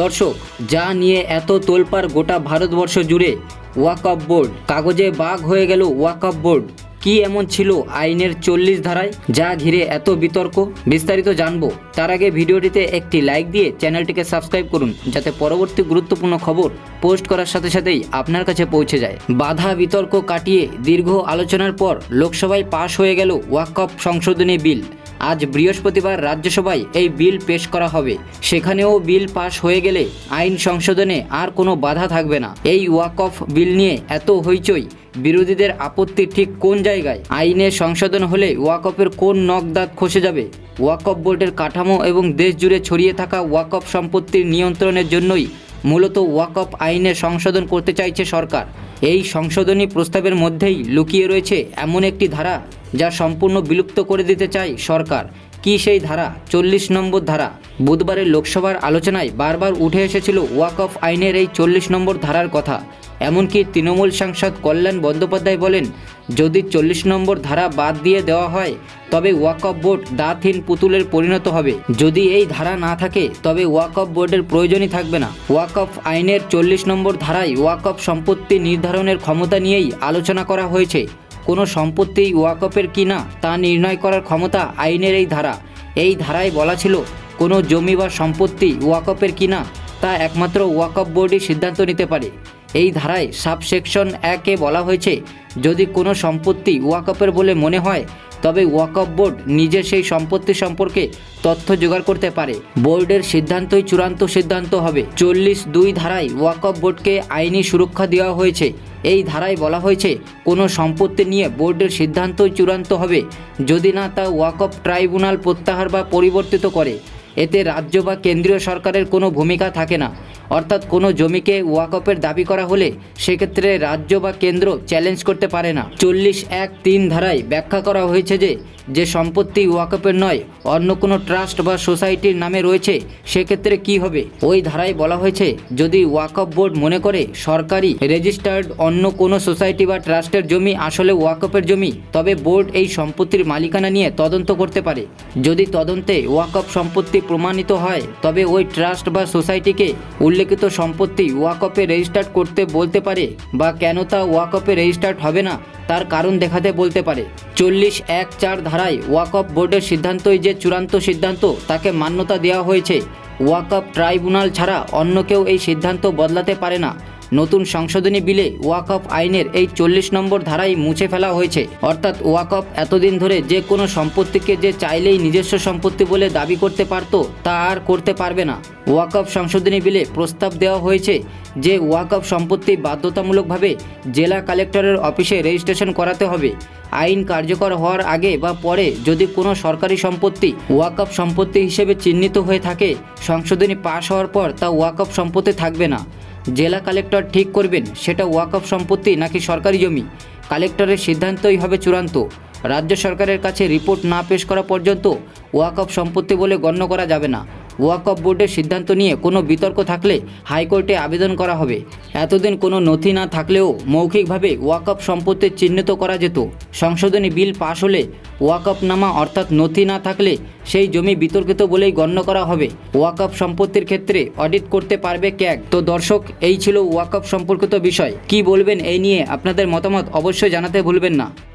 দর্শক, যা নিয়ে এত তোলপাড় গোটা ভারতবর্ষ জুড়ে ওয়াকআপ বোর্ড, কাগজে বাঘ হয়ে গেল ওয়াকআপ বোর্ড। কি এমন ছিল আইনের চল্লিশ ধারায়? যা ঘিরে এত বিতর্ক? বিস্তারিত জানব। তার আগে ভিডিওটিতে একটি লাইক দিয়ে চ্যানেলটিকে সাবস্ক্রাইব করুন, যাতে পরবর্তী গুরুত্বপূর্ণ খবর পোস্ট করার সাথে সাথেই আপনার কাছে পৌঁছে যায়। বাধা বিতর্ক কাটিয়ে দীর্ঘ আলোচনার পর লোকসভায় পাশ হয়ে গেল ওয়াকআপ সংশোধনী বিল। আজ বৃহস্পতিবার রাজ্যসভায় এই বিল পেশ করা হবে। সেখানেও বিল পাশ হয়ে গেলে আইন সংশোধনে আর কোনো বাধা থাকবে না। এই ওয়াকফ বিল নিয়ে এত হইচই, বিরোধীদের আপত্তি ঠিক কোন জায়গায়? আইনে সংশোধন হলে ওয়াকফের কোন নখ দাঁত খসে যাবে? ওয়াকফ বোর্ডের কাঠামো এবং দেশ জুড়ে ছড়িয়ে থাকা ওয়াকফ সম্পত্তির নিয়ন্ত্রণের জন্যই মূলত ওয়াকফ আইনে সংশোধন করতে চাইছে সরকার। এই সংশোধনী প্রস্তাবের মধ্যেই লুকিয়ে রয়েছে এমন একটি ধারা যা সম্পূর্ণ বিলুপ্ত করে দিতে চায় সরকার। কি সেই ধারা? চল্লিশ নম্বর ধারা। বুধবারের লোকসভার আলোচনায় বারবার উঠে এসেছিল ওয়াকফ আইনের এই চল্লিশ নম্বর ধারার কথা। এমনকি তৃণমূল সাংসদ কল্যাণ বন্দ্যোপাধ্যায় বলেন, যদি চল্লিশ নম্বর ধারা বাদ দিয়ে দেওয়া হয়, তবে ওয়াকফ বোর্ড দাঁতহীন পুতুলের পরিণত হবে। যদি এই ধারা না থাকে, তবে ওয়াকফ বোর্ডের প্রয়োজনই থাকবে না। ওয়াকফ আইনের চল্লিশ নম্বর ধারায় ওয়াকফ সম্পত্তি নির্ধারণের ক্ষমতা নিয়েই আলোচনা করা হয়েছে। কোনো সম্পত্তি ওয়াকফের কি না তা নির্ণয় করার ক্ষমতা আইনের এই ধারা। এই ধারায় বলা ছিল, কোনো জমি বা সম্পত্তি ওয়াকফের কি না তা একমাত্র ওয়াকফ বোর্ডই সিদ্ধান্ত নিতে পারে। এই ধারায় সাবসেকশন একে বলা হয়েছে, যদি কোনো সম্পত্তি ওয়াকফের বলে মনে হয়, তবে ওয়াকফ বোর্ড নিজে সেই সম্পত্তি সম্পর্কে তথ্য জোগাড় করতে পারে। বোর্ডের সিদ্ধান্তই চূড়ান্ত সিদ্ধান্ত হবে। চল্লিশ দুই ধারায় ওয়াকফ বোর্ডকে আইনি সুরক্ষা দেওয়া হয়েছে। এই ধারায় বলা হয়েছে, কোনো সম্পত্তি নিয়ে বোর্ডের সিদ্ধান্তই চূড়ান্ত হবে যদি না তা ওয়াকফ ট্রাইব্যুনাল প্রত্যাহার বা পরিবর্তিত করে। এতে রাজ্য বা কেন্দ্রীয় সরকারের কোনো ভূমিকা থাকে না। অর্থাৎ কোনো জমিকে ওয়াকফের দাবি করা হলে সেক্ষেত্রে রাজ্য বা কেন্দ্র চ্যালেঞ্জ করতে পারে না। চল্লিশ এক তিন ধারায় ব্যাখ্যা করা হয়েছে যে যে সম্পত্তি ওয়াকফের নয়, অন্য কোনো ট্রাস্ট বা সোসাইটির নামে রয়েছে, সেক্ষেত্রে কি হবে? ওই ধারায় বলা হয়েছে, যদি ওয়াকফ বোর্ড মনে করে সরকারি রেজিস্টার্ড অন্য কোনো সোসাইটি বা ট্রাস্টের জমি আসলে ওয়াকফের জমি, তবে বোর্ড এই সম্পত্তির মালিকানা নিয়ে তদন্ত করতে পারে। যদি তদন্তে ওয়াকফ সম্পত্তি প্রমাণিত হয়, তবে ওই ট্রাস্ট বা সোসাইটিকে উল্লেখিত সম্পত্তি ওয়াকফে রেজিস্টার্ড করতে বলতে পারে, বা কেন তা ওয়াকফে রেজিস্টার্ড হবে না, তার কারণ দেখাতে বলতে পারে। চল্লিশ এক চার ধারায় ওয়াকফ বোর্ডের সিদ্ধান্তই যে চূড়ান্ত সিদ্ধান্ত, তাকে মান্যতা দেওয়া হয়েছে। ওয়াকফ ট্রাইব্যুনাল ছাড়া অন্য কেউ এই সিদ্ধান্ত বদলাতে পারে না। নতুন সংশোধনী বিলে ওয়াকফ আইনের এই চল্লিশ নম্বর ধারাই মুছে ফেলা হয়েছে। অর্থাৎ ওয়াকফ এতদিন ধরে যে কোনো সম্পত্তিকে যে চাইলেই নিজস্ব সম্পত্তি বলে দাবি করতে পারত, তা আর করতে পারবে না। ওয়াকফ সংশোধনী বিলে প্রস্তাব দেওয়া হয়েছে যে ওয়াকফ সম্পত্তি বাধ্যতামূলকভাবে জেলা কালেক্টরের অফিসে রেজিস্ট্রেশন করাতে হবে। আইন কার্যকর হওয়ার আগে বা পরে যদি কোনো সরকারি সম্পত্তি ওয়াকফ সম্পত্তি হিসেবে চিহ্নিত হয়ে থাকে, সংশোধনী পাশ হওয়ার পর তা ওয়াকফ সম্পত্তি থাকবে না। জেলা কালেক্টর ঠিক করবেন, সেটা ওয়াকফ সম্পত্তি নাকি সরকারি জমি? কালেক্টরের সিদ্ধান্তই হবে চূড়ান্ত। রাজ্য সরকারের কাছে রিপোর্ট না পেশ করা পর্যন্ত ওয়াকফ সম্পত্তি বলে গণ্য করা যাবে না। ওয়াকফ বোর্ডের সিদ্ধান্ত নিয়ে কোনো বিতর্ক থাকলে হাইকোর্টে আবেদন করা হবে। এতদিন কোনো নথি না থাকলেও মৌখিকভাবে ওয়াকফ সম্পত্তি চিহ্নিত করা যেত। সংশোধনী বিল পাশ হলে ওয়াকফ নামা অর্থাৎ নথি না থাকলে সেই জমি বিতর্কিত বলেই গণ্য করা হবে। ওয়াকফ সম্পত্তির ক্ষেত্রে অডিট করতে পারবে ক্যাগ তো দর্শক, এই ছিল ওয়াকফ সম্পর্কিত বিষয়। কি বলবেন এই নিয়ে আপনাদের মতামত অবশ্যই জানাতে ভুলবেন না।